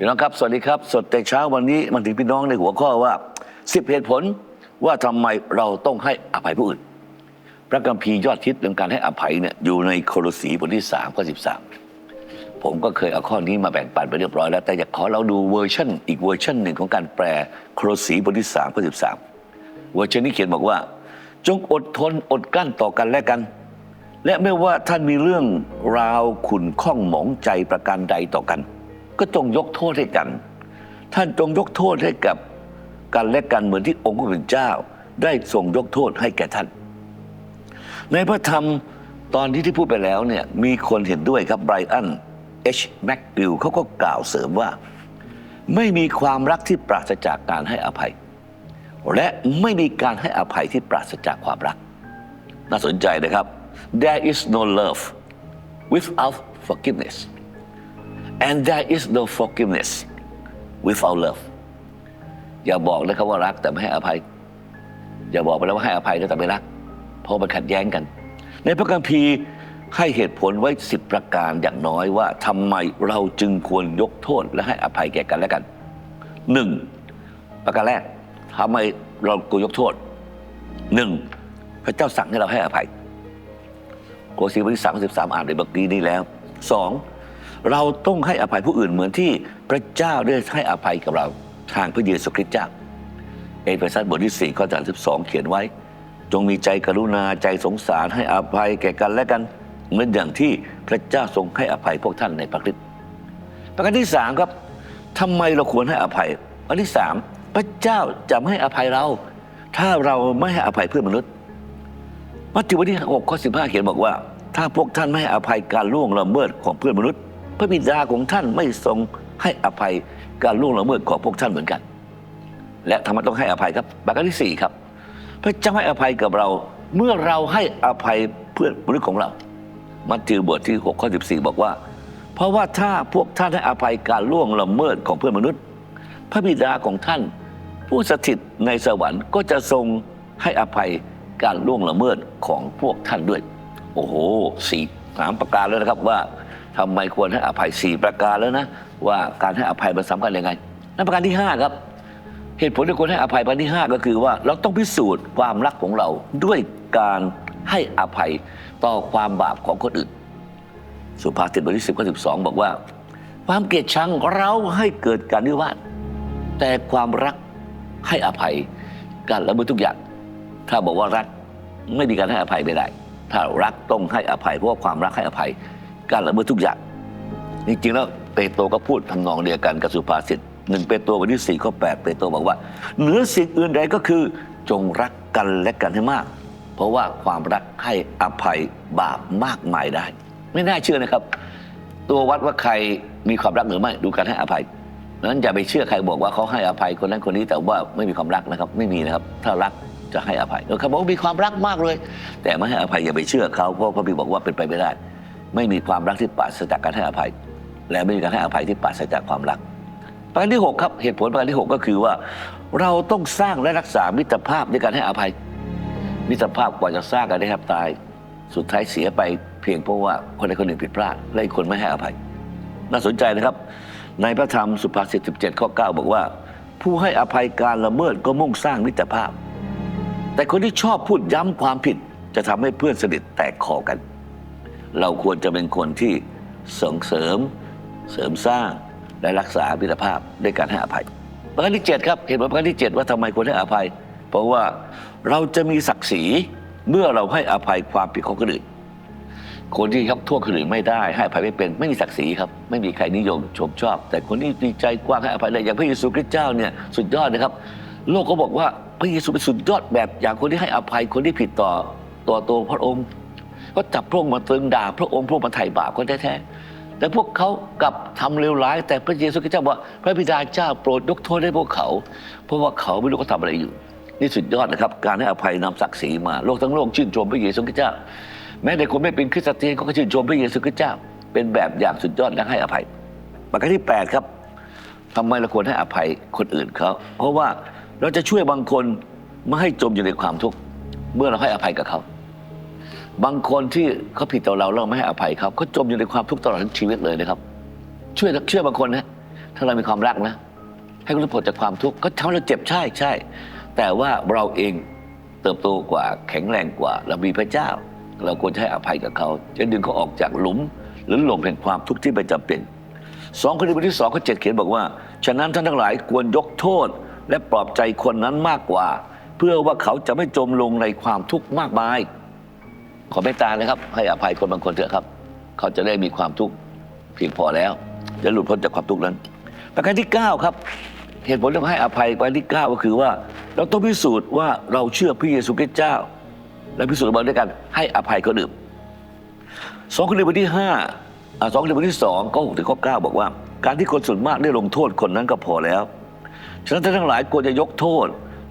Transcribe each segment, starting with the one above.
พี่น้องครับ สวัสดีครับ สดแต่เช้าวันนี้มาถึงพี่น้องในหัวข้อว่า 10 เหตุผลว่าทำไมเราต้องให้อภัยผู้อื่น พระคัมภีร์ยอดฮิตเรื่องการให้อภัยเนี่ยอยู่ในโคโลสีบทที่3ข้อ13 ผมก็เคยเอาข้อนี้มาแบ่งปันไปเรียบร้อยแล้ว แต่อยากขอเราดูเวอร์ชันอีกเวอร์ชันหนึ่งของการแปลโคโลสีบทที่3ข้อ13 เวอร์ชันนี้เขียนบอกว่า จงอดทนอดกลั้นต่อกันและกัน และไม่ว่าท่านมีเรื่องราวขุนข้องหมองใจประการใดต่อกัน ก็จงยกโทษให้กัน ท่านจงยกโทษให้กับกันและกันเหมือนที่องค์พระผู้เป็นเจ้า ได้ทรงยกโทษให้แก่ท่าน ในพระธรรมตอนที่ที่พูดไปแล้วเนี่ยมีคนเห็นด้วยครับไบรอันเอชแม็กกิลเขาก็กล่าวเสริมว่า ไม่มีความรักที่ปราศจากการให้อภัย และไม่มีการให้อภัยที่ปราศจากความรัก น่าสนใจนะครับ there is no love without forgiveness and there is no forgiveness without love อย่าบอกนะครับว่ารักแต่ไม่ให้อภัย อย่าบอกไปแล้วว่าให้อภัยแต่ไม่รัก เพราะมันขัดแย้งกัน ในพระคัมภีร์ให้เหตุผลไว้สิบประการอย่างน้อยว่าทำไมเราจึงควรยกโทษและให้อภัยแก่กันและกันหนึ่งประการแรกทำไมเราควรยกโทษหนึ่งพระเจ้าสั่งให้เราให้อภัยโกสีบทที่สามสิบสามอ่านในเมื่อกี้นี้แล้วสอง เราต้องให้อภัยผู้อื่นเหมือนที่พระเจ้าได้ให้อภัยกับเราทางพระเยซูคริสต์เจ้าเอเฟซัสบทที่ 4 ข้อ32 เขียนไว้ จงมีใจกรุณาใจสงสารให้อภัยแก่กันและกัน เหมือนอย่างที่พระเจ้าทรงให้อภัยพวกท่านในพระคริสต์ประการที่สามครับทำไมเราควรให้อภัยประการที่สามพระเจ้าจะไม่ให้อภัยเรา ถ้าเราไม่ให้อภัยเพื่อนมนุษย์มัทธิวบทที่6ข้อ15 เขียนบอกว่า ถ้าพวกท่านไม่ให้อภัยการล่วงละเมิดของเพื่อนมนุษย์ พระบิดาของท่านไม่ทรงให้อภัยการล่วงละเมิดของพวกท่านเหมือนกัน และทำไมต้องให้อภัยครับประการที่4ครับ พระเจ้าให้อภัยกับเราเมื่อเราให้อภัยเพื่อนมนุษย์ของเรา มัทธิวบทที่6ข้อ14 บอกว่า เพราะว่าถ้าพวกท่านให้อภัยการล่วงละเมิดของเพื่อนมนุษย์ พระบิดาของท่าน ผู้สถิตในสวรรค์ก็จะทรงให้อภัยการล่วงละเมิดของพวกท่านด้วย โอ้โหสี่สามประการแล้วนะครับว่า ทำไมควรให้อภัยสี่ประการแล้วนะ ว่าการให้อภัยมันสำคัญยังไงและประการที่ห้าครับ เหตุผลที่ควรให้อภัยประการที่ห้าก็คือว่าเราต้องพิสูจน์ความรักของเราด้วยการให้อภัยต่อความบาปของคนอื่น สุภาษิตบทที่สิบข้อสิบสองบอกว่า ความเกลียดชังเราให้เกิดการวิวาทแต่ความรักให้อภัยการละเมิดทุกอย่าง ถ้าบอกว่ารักไม่มีการให้อภัยไม่ได้ ถ้ารักต้องให้อภัยเพราะว่าความรักให้อภัย การละเมิดทุกอย่าง จริงๆแล้วเปโตรก็พูดทำนองเดียวกันกับสุภาษิตหนึ่งเปโตรบทที่สี่ข้อแปดเปโตรบอกว่าเหนือสิ่งอื่นใดก็คือจงรักกันและกันให้มาก เพราะว่าความรักให้อภัยบาปมากมายได้ ไม่น่าเชื่อนะครับ ตัววัดว่าใครมีความรักหรือไม่ดูการให้อภัยนั้นอย่าไปเชื่อใครบอกว่าเขาให้อภัยคนนั้นคนนี้แต่ว่าไม่มีความรักนะครับไม่มีนะครับ ถ้ารักจะให้อภัยเออเขาบอกว่ามีความรักมากเลย แต่ไม่ให้อภัยอย่าไปเชื่อเขาเพราะพระบิดบอกว่าเป็นไปไม่ได้ ไม่มีความรักที่ปราศจากการให้อภัย และไม่มีการให้อภัยที่ปราศจากความรัก ประการที่ 6 ครับเหตุผลประการที่ 6 ก็คือว่า เราต้องสร้างและรักษามิตรภาพด้วยการให้อภัย มิตรภาพกว่าจะสร้างกันได้แทบตาย สุดท้ายเสียไปเพียงเพราะว่าคนใดคนหนึ่งผิดพลาดและอีกคนไม่ให้อภัย น่าสนใจนะครับ ในพระธรรมสุภาษิต17ข้อ9บอกว่า ผู้ให้อภัยการละเมิดก็มุ่งสร้างมิตรภาพ แต่คนที่ชอบพูดย้ำความผิดจะทำให้เพื่อนสนิทแตกคอกัน เราควรจะเป็นคนที่ส่งเสริมเสริมสร้างและรักษามิตรภาพด้วยการให้อภัยประการที่ 7 ครับเหตุผลประการที่ 7 ว่าทำไมควรให้อภัย เพราะว่าเราจะมีศักดิ์ศรีเมื่อเราให้อภัยความผิดของคนอื่น คนที่ยกโทษคนอื่นไม่ได้ ให้อภัยไม่เป็นไม่มีศักดิ์ศรีครับไม่มีใครนิยมชมชอบ แต่คนที่มีใจกว้างให้อภัยได้อย่างพระเยซูคริสต์เจ้าเนี่ยสุดยอดนะครับ โลกก็บอกว่าพระเยซูเป็นสุดยอดแบบอย่างคนที่ให้อภัยคนที่ผิดต่อต่อตัวพระองค์ ก็จับพระองค์มาตรึงด่าพระองค์พระองค์มาไถ่บาปก็แท้ๆแต่พวกเขากลับทำเลวร้าย แต่พระเยซูคริสต์เจ้าบอกว่าพระบิดาเจ้าโปรดยกโทษให้พวกเขา เพราะว่าเขาไม่รู้เขาทำอะไรอยู่ นี่สุดยอดนะครับ การให้อภัยนำศักดิ์ศรีมาโลกทั้งโลกชื่นชมพระเยซูคริสต์เจ้า แม้แต่คนไม่เป็นคริสเตียนก็ชื่นชมพระเยซูคริสต์เจ้า เป็นแบบอย่างสุดยอดและให้อภัยประการที่ 8 ครับทำไมเราควรให้อภัยคนอื่นเขาเพราะว่าเราจะช่วยบางคนไม่ให้จมอยู่ในความทุกข์เมื่อเราให้อภัยกับเขา บางคนที่เขาผิดต่อเราเราไม่ให้อภัยเขาเขาจมอยู่ในความทุกข์ตลอดทั้งชีวิตเลยนะครับช่วยช่วยบางคนนะถ้าเรามีความรักนะ ให้คนอื่นพ้นจากความทุกข์ก็ทำให้เราเจ็บใช่ใช่ แต่ว่าเราเองเติบโตกว่าแข็งแรงกว่า เรามีพระเจ้า เราควรจะให้อภัยกับเขาจะดึงเขาออกจากหลุม หรือหลมแห่งความทุกข์ที่ไม่จำเป็นสองคนบทที่สองข้อเจ็ดเขียนบอกว่า ฉะนั้นท่านทั้งหลายควรยกโทษ และปลอบใจคนนั้นมากกว่า เพื่อว่าเขาจะไม่จมลงในความทุกข์มากมาย ขอเมตตานะครับ ให้อภัยคนบางคนเถอะครับ เขาจะได้มีความทุกข์เพียงพอแล้วจะหลุดพ้นจากความทุกข์นั้น ประการที่ 9 ครับ เหตุผลที่ให้อภัยประการที่ 9 ก็คือว่า เราต้องพิสูจน์ว่าเราเชื่อพระเยซูคริสต์เจ้า และพิสูจน์มาด้วยกันให้อภัยคนอื่นสองคนเดีบทที่ห้าสองคนเดีบทที่สองก็หกถึงข้อเก้าบอกว่า การที่คนส่วนมากได้ลงโทษคนนั้นก็พอแล้วฉะนั้นท่านทั้งหลายควรจะยกโทษ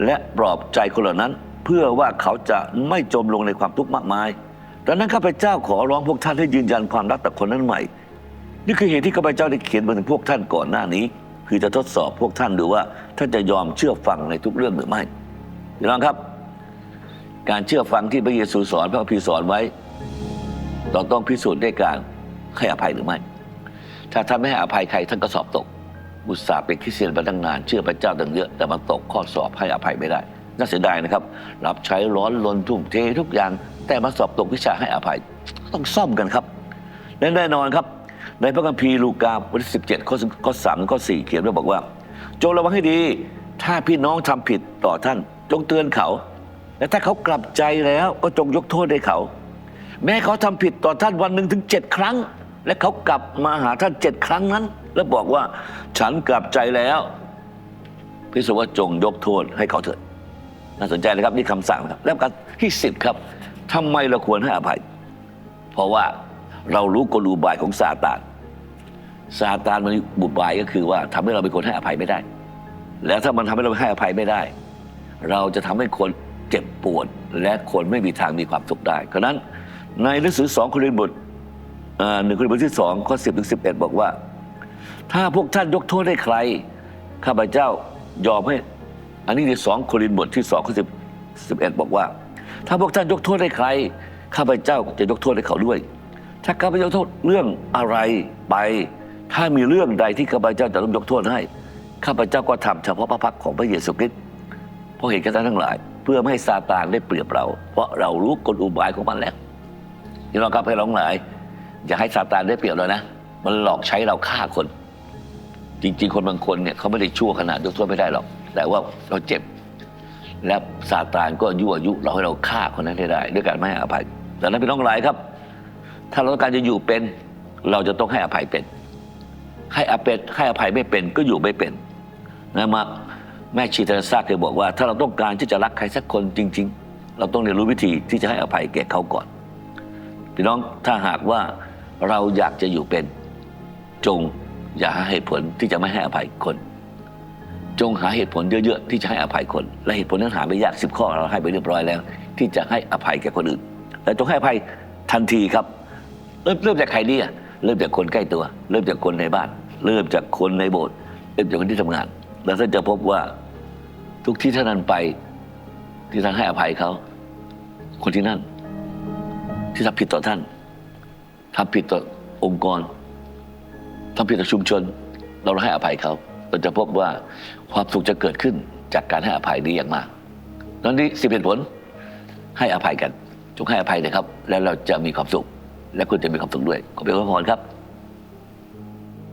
และปลอบใจคนเหล่านั้น เพื่อว่าเขาจะไม่จมลงในความทุกข์มากมาย ดังนั้นข้าพเจ้าขอร้องพวกท่านให้ยืนยันความรักต่อคนนั้นใหม่ นี่คือเหตุที่ข้าพเจ้าได้เขียนมาถึงพวกท่านก่อนหน้านี้ คือจะทดสอบพวกท่านดูว่าท่านจะยอมเชื่อฟังในทุกเรื่องหรือไม่พี่น้องครับ การเชื่อฟังที่พระเยซูสอนพระคัมภีสอนไว้เราต้องพิสูจน์ด้วยการให้อภัยหรือไม่ ถ้าท่านไม่ให้อภัยใครท่านก็สอบตกอุตส่าห์เป็นคริสเตียนมาตั้งนานเชื่อพระเจ้าตั้งเยอะแต่มาตกข้อสอบให้อภัยไม่ได้ น่าเสียดายนะครับ รับใช้ร้อนรนทุ่มเททุกอย่าง แต่มาสอบตกวิชาให้อภัย ต้องซ่อมกันครับ และแน่นอนครับ ในพระคัมภีร์ลูกาบทที่17ข้อข้อ3ข้อ4เขียนไว้บอกว่า จงระวังให้ดี ถ้าพี่น้องทำผิดต่อท่าน จงเตือนเขา และถ้าเขากลับใจแล้วก็จงยกโทษให้เขา แม้เขาทำผิดต่อท่านวันหนึ่งถึงเจ็ดครั้ง และเขากลับมาหาท่านเจ็ดครั้งนั้น แล้วบอกว่าฉันกลับใจแล้วพิสูจน์ว่าจงยกโทษให้เขาเถิดน่าสนใจนะครับ นี่คำสั่งครับแล้วการที่สิบครับ ทำไมเราควรให้อภัย เพราะว่าเรารู้กลอุบายของซาตานซาตานมันบุบายก็คือว่าทำให้เราเป็นคนให้อภัยไม่ได้ แล้วถ้ามันทำให้เราให้อภัยไม่ได้ เราจะทำให้คนเจ็บปวด และคนไม่มีทางมีความสุขได้เพราะนั้นในหนังสือสองครินบทหนึ่งครินบทที่สองข้อสิบถึงสิบเอ็ดบอกว่า ถ้าพวกท่านยกโทษให้ใคร ข้าพเจ้ายอมให้ อันนี้ในสองโครินธ์บทที่สองข้อสิบสิบเอ็ดบอกว่า ถ้าพวกท่านยกโทษให้ใคร ข้าพเจ้าจะยกโทษให้เขาด้วย ถ้าข้าพเจ้าโทษเรื่องอะไรไป ถ้ามีเรื่องใดที่ข้าพเจ้าจะต้องยกโทษให้ ข้าพเจ้าก็ทำเฉพาะพระพักตร์ของพระเยซูคริสต์เพราะเหตุการณ์ทั้งหลาย เพื่อไม่ให้ซาตานได้เปรียบเรา เพราะเรารู้กลอุบายของมันแล้วที่เราครับให้ราทั้งหลาย อย่าให้ซาตานได้เปรียบเรานะ มันหลอกใช้เราฆ่าคน จริง ๆ คนบางคนเนี่ยเขาไม่ได้ชั่วขนาดยกโทษไม่ได้หรอก แต่ว่าเราเจ็บ และซาตานก็ยั่วยุเราให้เราฆ่าคนนั้นให้ได้ ด้วยการไม่ให้อภัยดังนั้นพี่น้องหลายครับ ถ้าเราต้องการจะอยู่เป็น เราจะต้องให้อภัยเป็น ให้อภัยให้อภัยไม่เป็นก็อยู่ไม่เป็นนะมาแม่ชีเทรซาเคยบอกว่า ถ้าเราต้องการที่จะรักใครสักคนจริง ๆ เราต้องเรียนรู้วิธีที่จะให้อภัยแก่เขาก่อนพี่น้องถ้าหากว่าเราอยากจะอยู่เป็น จงอย่าหาเหตุผลที่จะไม่ให้อภัยคน จงหาเหตุผลเยอะๆ ที่จะให้อภัยคน และเหตุผลนั้นหาไม่ยากสิบข้อเราให้ไปเรียบร้อยแล้ว ที่จะให้อภัยแก่คนอื่นแต่จงให้อภัยทันทีครับ เริ่มเริ่มจากใครดีอะเริ่มจากคนใกล้ตัว เริ่มจากคนในบ้าน เริ่มจากคนในโบสถ์เริ่มจากคนที่ทำงาน แล้วท่านจะพบว่าทุกที่ท่านนั้นไป ที่ท่านให้อภัยเขา คนที่นั่น ที่ทำผิดต่อท่านทำผิดต่อองค์กรทำผิดต่อชุมชน เราให้อภัยเขา เราจะพบว่าความสุขจะเกิดขึ้นจากการให้อภัยดีอย่างมากนั่นนี่สิบเหตุผลให้อภัยกันจงให้อภัยนะครับ แล้วเราจะมีความสุข และคุณจะมีความสุขด้วยขอเป็นพระพรครับ